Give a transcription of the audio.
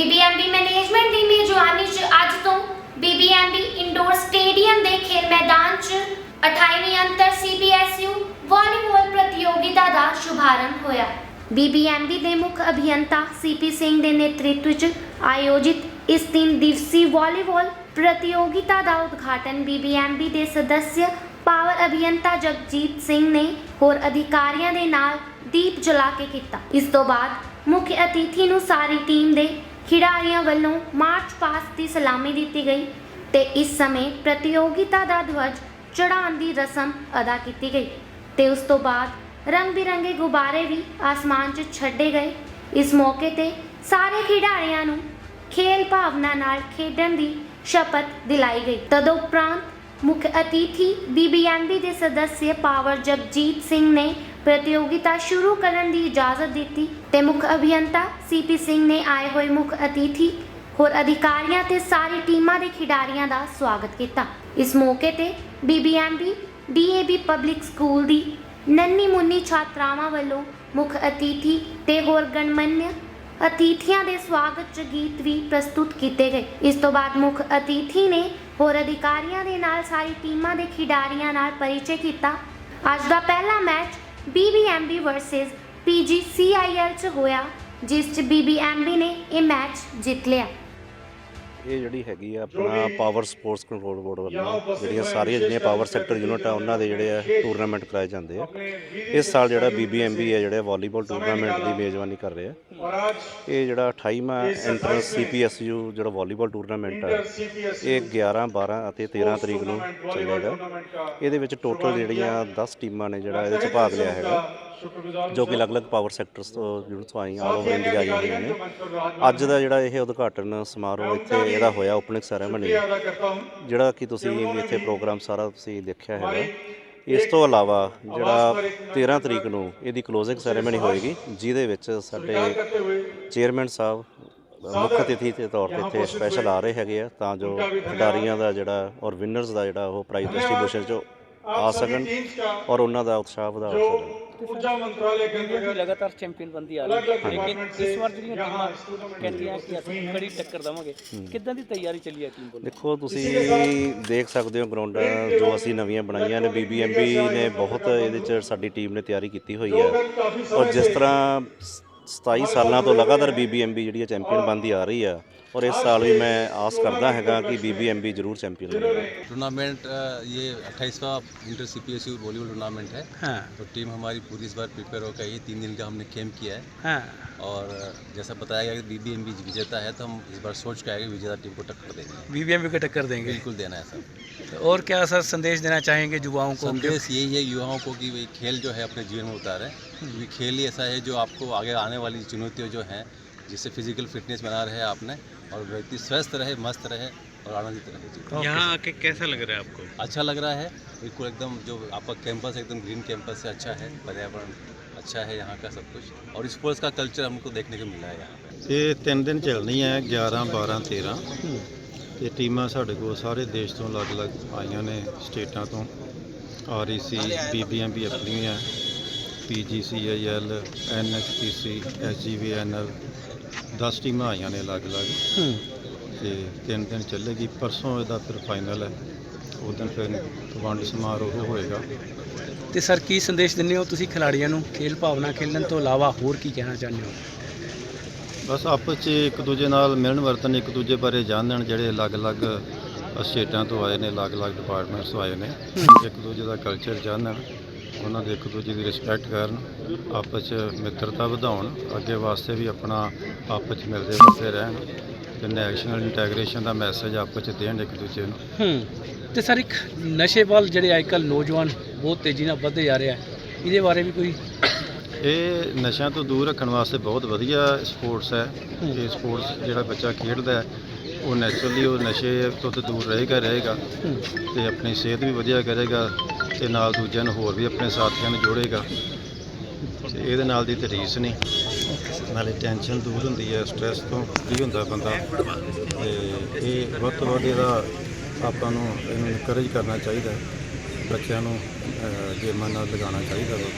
BBMB management ਦੀ ਮੇਜ਼ਬਾਨੀ 'ਚ ਅੱਜ ਤੋਂ ਬੀਬੀਐਮਬੀ ਇੰਡੋਰ ਸਟੇਡੀਅਮ ਦੇ ਖੇਡ ਮੈਦਾਨ 'ਚ 28ਵੀਂ ਅੰਤਰ ਸੀਬੀਐਸਯੂ ਵਾਲੀਬਾਲ ਪ੍ਰਤੀਯੋਗਿਤਾ ਦਾ ਸ਼ੁਭਾਰੰਭ ਹੋਇਆ। ਬੀਬੀਐਮਬੀ ਦੇ ਮੁੱਖ ਅਭਿਯੰਤਾ ਸੀਪੀ ਸਿੰਘ ਦੇ ਨੇਤਰਤਵ 'ਚ ਆਯੋਜਿਤ ਇਸ ਤਿੰਨ ਦਿਵਸੀ ਵਾਲੀਬਾਲ ਪ੍ਰਤੀਯੋਗਿਤਾ ਦਾ ਉਦਘਾਟਨ ਬੀਬੀਐਮਬੀ ਦੇ ਸਦੱਸਿਆ ਪਾਵਰ ਅਭਿਯੰਤਾ ਜਗਜੀਤ ਸਿੰਘ ਨੇ ਹੋਰ ਅਧਿਕਾਰੀਆਂ ਦੇ ਨਾਲ ਦੀਪ ਜਲਾ ਕੇ ਕੀਤਾ। ਇਸ ਤੋਂ ਬਾਅਦ ਮੁੱਖ ਅਤਿਥੀ ਨੂੰ ਸਾਰੀ ਟੀਮ ਦੇ ਖਿਡਾਰੀਆਂ ਵੱਲੋਂ ਮਾਰਚ ਪਾਸਟ ਦੀ ਸਲਾਮੀ ਦਿੱਤੀ ਗਈ ਤੇ ਇਸ ਸਮੇਂ ਪ੍ਰਤੀਯੋਗਿਤਾ ਦਾ ਧਵਜ ਚੜਾਉਣ ਦੀ ਰਸਮ ਅਦਾ ਕੀਤੀ ਗਈ ਤੇ ਉਸ ਤੋਂ ਬਾਅਦ ਰੰਗ ਬਿਰੰਗੇ ਗੁਬਾਰੇ ਵੀ ਆਸਮਾਨ 'ਚ ਛੱਡੇ ਗਏ। ਇਸ ਮੌਕੇ ਤੇ ਸਾਰੇ ਖਿਡਾਰੀਆਂ ਨੂੰ ਖੇਲ ਭਾਵਨਾ ਨਾਲ ਖੇਡਣ ਦੀ ਸ਼ਪਥ ਦਿਲਾਈ ਗਈ। ਤਦਉਪਰੰਤ ਮੁੱਖ ਅਤਿਥੀ ਬੀਬੀਐਮਬੀ ਦੇ ਸਦੱਸਿਆ ਪਾਵਰ ਜਗਜੀਤ ਸਿੰਘ ਨੇ ਪ੍ਰਤੀਯੋਗਿਤਾ ਸ਼ੁਰੂ ਕਰਨ ਦੀ ਇਜਾਜ਼ਤ ਦਿੱਤੀ ਤੇ ਮੁੱਖ ਅਭਿਯੰਤਾ ਸੀਪੀ ਸਿੰਘ ਨੇ ਆਏ ਹੋਏ ਮੁੱਖ ਅਤੀਥੀ, ਹੋਰ ਅਧਿਕਾਰੀਆਂ ਤੇ ਸਾਰੀ ਟੀਮਾਂ ਦੇ ਖਿਡਾਰੀਆਂ ਦਾ ਸਵਾਗਤ ਕੀਤਾ। ਇਸ ਮੌਕੇ ਤੇ ਬੀਬੀਐਮਬੀ ਡੀਏਬੀ ਪਬਲਿਕ ਸਕੂਲ ਦੀ ਨੰਨੀ ਮੁੰਨੀ ਛਾਤਰਾਵਾਂ ਵੱਲੋਂ ਮੁੱਖ ਅਤੀਥੀ ਤੇ ਹੋਰ ਗਣਮਾਨਿਆ ਅਤੀਥੀਆਂ ਦੇ ਸਵਾਗਤ 'ਚ ਗੀਤ ਵੀ ਪ੍ਰਸਤੁਤ ਕੀਤੇ ਗਏ। ਇਸ ਤੋਂ ਬਾਅਦ ਮੁੱਖ ਅਤੀਥੀ ਨੇ ਹੋਰ ਅਧਿਕਾਰੀਆਂ ਦੇ ਨਾਲ ਸਾਰੀ ਟੀਮਾਂ ਦੇ ਖਿਡਾਰੀਆਂ ਨਾਲ ਪਰਿਚੈ ਕੀਤਾ। ਅੱਜ ਦਾ ਪਹਿਲਾ ਮੈਚ BBMB ਵਰਸਸ PGCIL 'ਚ ਹੋਇਆ ਜਿਸ 'ਚ BBMB ਨੇ ਇਹ ਮੈਚ ਜਿੱਤ ਲਿਆ। ਇਹ ਜਿਹੜੀ ਹੈਗੀ ਆ ਆਪਣਾ ਪਾਵਰ ਸਪੋਰਟਸ ਕੰਟਰੋਲ ਬੋਰਡ ਵੱਲੋਂ ਜਿਹੜੀਆਂ ਸਾਰੀਆਂ ਜਿਹੜੀਆਂ ਪਾਵਰ ਸੈਕਟਰ ਯੂਨਿਟ ਆ ਉਹਨਾਂ ਦੇ ਜਿਹੜੇ ਆ ਟੂਰਨਾਮੈਂਟ ਕਰਾਏ ਜਾਂਦੇ ਆ। ਇਸ ਸਾਲ ਜਿਹੜਾ BBMB ਹੈ ਜਿਹੜੇ ਵਾਲੀਬਾਲ ਟੂਰਨਾਮੈਂਟ ਦੀ ਮੇਜ਼ਬਾਨੀ ਕਰ ਰਿਹਾ ਇਹ ਜਿਹੜਾ 28ਵਾਂ ਐਂਟਰੈਂਸ CPSU ਜਿਹੜਾ ਵਾਲੀਬਾਲ ਟੂਰਨਾਮੈਂਟ ਆ ਇਹ 11 12 ਅਤੇ 13 ਤਰੀਕ ਨੂੰ ਚੱਲੇਗਾ ਇਹਦੇ ਵਿੱਚ ਟੋਟਲ ਜਿਹੜੀਆਂ 10 ਟੀਮਾਂ ਨੇ ਜਿਹੜਾ ਇਹਦੇ ਵਿੱਚ ਭਾਗ ਲਿਆ ਹੈਗਾ। ਜੋ ਕਿ ਅਲੱਗ-ਅਲੱਗ ਪਾਵਰ ਸੈਕਟਰਸ ਤੋਂ ਯੂਨਿਟਸ ਆਈਆਂ ਆਲ ਓਵਰ ਇੰਡੀਆ ਆਈਆਂ ਹੋਈਆਂ ਨੇ। ਅੱਜ ਦਾ ਜਿਹੜਾ ਇਹ ਉਦਘਾਟਨ ਸਮਾਰੋਹ ਇੱਥੇ ਇਹਦਾ ਹੋਇਆ ਓਪਨਿੰਗ ਸੈਰੇਮਨੀ ਜਿਹੜਾ ਕਿ ਤੁਸੀਂ ਇੱਥੇ ਪ੍ਰੋਗਰਾਮ ਸਾਰਾ ਤੁਸੀਂ ਦੇਖਿਆ ਹੈਗਾ। ਇਸ ਤੋਂ ਇਲਾਵਾ ਜਿਹੜਾ 13 ਤਰੀਕ ਨੂੰ ਇਹਦੀ ਕਲੋਜ਼ਿੰਗ ਸੈਰੇਮਨੀ ਹੋਏਗੀ ਜਿਹਦੇ ਵਿੱਚ ਸਾਡੇ ਚੇਅਰਮੈਨ ਸਾਹਿਬ ਮੁੱਖ ਅਤਿਥੀ ਦੇ ਤੌਰ ਤੇ ਇੱਥੇ ਸਪੈਸ਼ਲ ਆ ਰਹੇ ਹੈਗੇ ਆ ਤਾਂ ਜੋ ਖਿਡਾਰੀਆਂ ਦਾ ਜਿਹੜਾ ਔਰ ਵਿਨਰਸ ਦਾ ਜਿਹੜਾ ਉਹ ਪ੍ਰਾਈਜ਼ ਡਿਸਟ੍ਰੀਬਿਊਸ਼ਨ ਚ ਆ ਸਕਣ ਔਰ ਉਹਨਾਂ ਦਾ ਉਤਸ਼ਾਹ ਵਧਾ ਸਕਣ। ਊਰਜਾ ਮੰਤਰਾਲੇ ਕੇ ਇੰਡੀਆ ਦੀ ਅੰਤਰਗਤ ਲਗਾਤਾਰ ਚੈਂਪੀਅਨ ਬੰਦੀ ਆ ਰਹੀ ਹੈ ਲੇਕਿਨ ਇਸ ਵਾਰ ਜਿਹੜੀਆਂ ਟੀਮਾਂ ਕਹਿੰਦੀਆਂ ਕਿ ਅਸੀਂ ਕੜੀ ਟੱਕਰ ਦਵਾਂਗੇ ਕਿੱਦਾਂ ਦੀ ਤਿਆਰੀ ਚੱਲੀ ਹੈ ਟੀਮ ਵੱਲੋਂ ਦੇਖੋ ਤੁਸੀਂ ਦੇਖ ਸਕਦੇ ਹੋ ਗਰਾਊਂਡ ਜੋ ਅਸੀਂ ਨਵੀਆਂ ਬਣਾਈਆਂ ਨੇ ਬੀਬੀਐਮਬੀ ਨੇ ਬਹੁਤ ਇਹਦੇ ਚ ਸਾਡੀ ਟੀਮ ਨੇ ਤਿਆਰੀ ਕੀਤੀ ਹੋਈ ਹੈ ਔਰ ਜਿਸ ਤਰ੍ਹਾਂ ਸ- 27 ਸਾਲਾਂ ਤੋਂ ਲਗਾਤਾਰ ਬੀਬੀਐਮਬੀ ਜਿਹੜੀ ਹੈ ਚੈਂਪੀਅਨ ਬਣਦੀ ਆ ਰਹੀ ਆ ਔਰ ਇਸ ਸਾਲ ਵੀ ਮੈਂ ਆਸ ਕਰਦਾ ਹੈਗਾ ਕਿ ਬੀਬੀਐਮਬੀ ਜ਼ਰੂਰ ਚੈਂਪੀਅਨ ਬਣੇਗੀ टूर्नामेंट अ, ये 28वां inter C P S U volleyball tournament है हाँ तो टीम हमारी पूरी इस बार प्रिपेयर होकर आई है तीन दिन का हमने कैंप किया है हाँ और अ, जैसा बताया गया कि बी बी एम बी विजेता है तो हम इस बार सोच के आए कि विजेता टीम को टक्कर देंगे बीबीएमबी को टक्कर देंगे बिल्कुल देना है सब और क्या सर संदेश देना चाहेंगे युवाओं को संदेश यही है युवाओं को कि भाई खेल जो है अपने जीवन में उतारें क्योंकि खेल ही ऐसा है जो आपको आगे आने वाली चुनौतियाँ जो हैं जिससे फिजिकल फिटनेस बना रहे आपने और व्यक्ति स्वस्थ रहे मस्त रहे और आनंदित रहे जी यहाँ आके कैसा लग रहा है आपको अच्छा लग रहा है बिल्कुल एकदम जो आपका कैंपस है एकदम ग्रीन कैंपस से अच्छा है पर्यावरण अच्छा है यहाँ का सब कुछ और स्पोर्ट्स का कल्चर हमको देखने को मिला है यहाँ पे ਇਹ ਤਿੰਨ ਦਿਨ ਚੱਲਣੀ ਹੈ 11 12 13 ਤੇ ਟੀਮਾਂ ਸਾਡੇ ਕੋਲ ਸਾਰੇ ਦੇਸ਼ ਤੋਂ ਅਲੱਗ-ਅਲੱਗ ਆਈਆਂ ਨੇ ਸਟੇਟਾਂ ਤੋਂ ਆਰਈਸੀ ਬੀਬੀਐਮਬੀ ਆਪਣੀਆਂ ਪੀਜੀਸੀਆਈਐਲ ਐਨਐਚਪੀਸੀ ਐਸਜੀਵੀਐਨਐਲ 10 ਟੀਮਾਂ ਆਈਆਂ ਨੇ ਅਲੱਗ-ਅਲੱਗ। ਤੇ ਤਿੰਨ ਦਿਨ ਚੱਲੇਗੀ। ਪਰਸੋਂ ਇਹਦਾ ਫਿਰ ਫਾਈਨਲ ਹੈ। ਉਸ ਦਿਨ ਫਿਰ ਵੰਡ ਸਮਾਰੋਹ ਹੋਏਗਾ। ਤੇ ਸਰ ਕੀ ਸੰਦੇਸ਼ ਦਿੰਦੇ ਹੋ ਤੁਸੀਂ ਖਿਡਾਰੀਆਂ ਨੂੰ? ਖੇਲ ਭਾਵਨਾ ਖੇਲਣ ਤੋਂ ਇਲਾਵਾ ਹੋਰ ਕੀ ਕਹਿਣਾ ਚਾਹੁੰਦੇ ਹੋ? ਬਸ ਆਪਸ 'ਚ ਇੱਕ ਦੂਜੇ ਨਾਲ ਮਿਲਣ ਵਰਤਨ ਇੱਕ ਦੂਜੇ ਬਾਰੇ ਜਾਣਨ ਜਿਹੜੇ ਅਲੱਗ-ਅਲੱਗ ਸਟੇਟਾਂ ਤੋਂ ਆਏ ਨੇ ਅਲੱਗ-ਅਲੱਗ ਡਿਪਾਰਟਮੈਂਟਸ ਤੋਂ ਆਏ ਨੇ। ਇੱਕ ਦੂਜੇ ਦਾ ਕਲਚਰ ਜਾਣਨ। ਉਹਨਾਂ ਦੇ ਇੱਕ ਦੂਜੇ ਦੀ ਰਿਸਪੈਕਟ ਕਰਨ ਆਪਸ 'ਚ ਮਿੱਤਰਤਾ ਵਧਾਉਣ ਅੱਗੇ ਵਾਸਤੇ ਵੀ ਆਪਣਾ ਆਪਸ 'ਚ ਮਿਲਦੇ ਵਰਤੇ ਰਹਿਣ ਤੇ ਨੈਸ਼ਨਲ ਇੰਟੈਗ੍ਰੇਸ਼ਨ ਦਾ ਮੈਸੇਜ ਆਪਸ 'ਚ ਦੇਣ ਇੱਕ ਦੂਜੇ ਨੂੰ। ਹੂੰ ਤੇ ਸਰ ਇੱਕ ਨਸ਼ੇ ਵੱਲ ਜਿਹੜੇ ਅੱਜਕੱਲ ਨੌਜਵਾਨ ਬਹੁਤ ਤੇਜ਼ੀ ਨਾਲ ਵੱਧਦੇ ਜਾ ਰਿਹਾ ਇਹਦੇ ਬਾਰੇ ਵੀ ਕੋਈ ਇਹ ਨਸ਼ਿਆਂ ਤੋਂ ਦੂਰ ਰੱਖਣ ਵਾਸਤੇ ਬਹੁਤ ਵਧੀਆ ਸਪੋਰਟਸ ਹੈ। ਇਹ ਸਪੋਰਟਸ ਜਿਹੜਾ ਬੱਚਾ ਖੇਡਦਾ ਹੈ ਉਹ ਨੈਚੁਰਲੀ ਉਹ ਨਸ਼ੇ ਤੋਂ ਤਾਂ ਦੂਰ ਰਹੇਗਾ ਰਹੇਗਾ ਤੇ ਆਪਣੀ ਸਿਹਤ ਵੀ ਵਧੀਆ ਕਰੇਗਾ। ਤੇ ਨਾਲ ਦੂਜਿਆਂ ਨੂੰ ਹੋਰ ਵੀ ਆਪਣੇ ਸਾਥੀਆਂ ਨੂੰ ਜੋੜੇਗਾ। ਤੇ ਇਹਦੇ ਨਾਲ ਦੀ ਤਰੀਸ ਨਹੀਂ। ਨਾਲੇ ਟੈਨਸ਼ਨ ਦੂਰ ਹੁੰਦੀ ਹੈ ਸਟ੍ਰੈਸ ਤੋਂ ਫ੍ਰੀ ਹੁੰਦਾ ਬੰਦਾ। ਤੇ ਇਹ ਵੱਧ ਤੋਂ ਵੱਧ ਇਹਦਾ ਆਪਾਂ ਨੂੰ ਇਹਨੂੰ ਇਨਕਰੇਜ ਕਰਨਾ ਚਾਹੀਦਾ ਬੱਚਿਆਂ ਨੂੰ ਗੇਮਾਂ ਨਾਲ ਲਗਾਉਣਾ ਚਾਹੀਦਾ ਵਾ